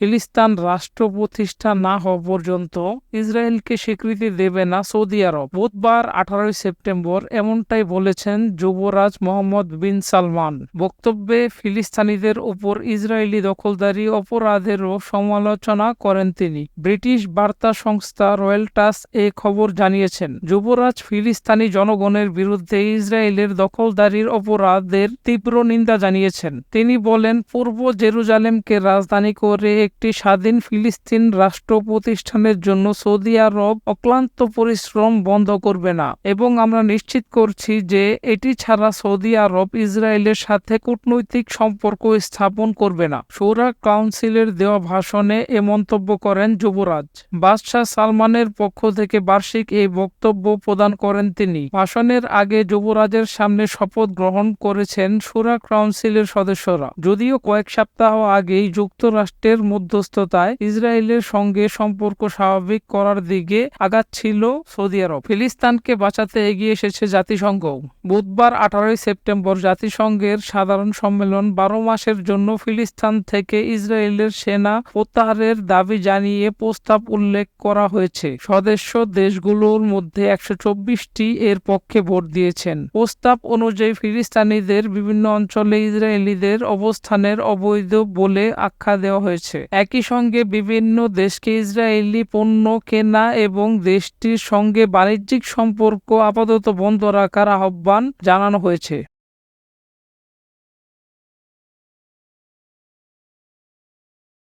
ফিলিস্তান রাষ্ট্র প্রতিষ্ঠা না হওয়া পর্যন্ত ইসরায়েলকে স্বীকৃতি দেবে না সৌদি আরব। বুধবার আঠারোই সেপ্টেম্বর এমনটাই বলেছেন যুবরাজ মোহাম্মদ বিন সালমান। বক্তব্যে ফিলিস্তানিদের উপর ইসরায়েলি দখলদারি অপরাধেরও সমালোচনা করেন তিনি। ব্রিটিশ বার্তা সংস্থা রয়্যালটাস এ খবর জানিয়েছেন, যুবরাজ ফিলিস্তানি জনগণের বিরুদ্ধে ইসরায়েলের দখলদারির অপরাধের তীব্র নিন্দা জানিয়েছেন। তিনি বলেন, পূর্ব জেরুজালেমকে রাজধানী করে একটি স্বাধীন ফিলিস্তিন রাষ্ট্র প্রতিষ্ঠানের জন্য সৌদি আরব অক্লান্ত পরিশ্রম বন্ধ করবে না। এবং আমরা নিশ্চিত করছি যে এটি ছাড়া সৌদি আরব ইসরায়েলের সাথে কূটনৈতিক সম্পর্ক স্থাপন করবে না। সৌরা কাউন্সিলের দেওয়া ভাষণে এ মন্তব্য করেন যুবরাজ। বাদশাহ সালমানের পক্ষ থেকে বার্ষিক এই বক্তব্য প্রদান করেন তিনি। ভাষণের আগে যুবরাজের সামনে শপথ গ্রহণ করেছেন সুরা কাউন্সিলের সদস্যরা। যদিও কয়েক সপ্তাহ আগেই যুক্তরাষ্ট্রের মধ্যস্থতায় ইসরায়েলের সঙ্গে সম্পর্ক স্বাভাবিক করার দিকে আগাচ্ছিল সৌদি আরব। ফিলিস্তানকে বাঁচাতে এগিয়ে এসেছে জাতিসংঘ। বুধবার আঠারোই সেপ্টেম্বর জাতিসংঘের সাধারণ সম্মেলন বারো মাসের জন্য ফিলিস্তান থেকে ইসরায়েলের সেনা প্রত্যাহারের দাবি জানিয়ে প্রস্তাব উল্লেখ করা হয়েছে। সদস্য দেশগুলোর মধ্যে একশো চব্বিশটি এর পক্ষে ভোট দিয়েছেন। প্রস্তাব অনুযায়ী ফিলিস্তানিদের বিভিন্ন অঞ্চলে ইসরায়েলিদের অবস্থানের অবৈধ বলে আখ্যা দেওয়া হয়েছে। একই সঙ্গে বিভিন্ন দেশকে ইসরায়েলি পণ্য কেনা এবং দেশটির সঙ্গে বাণিজ্যিক সম্পর্ক আপাতত বন্ধ রাখার আহ্বান জানানো হয়েছে।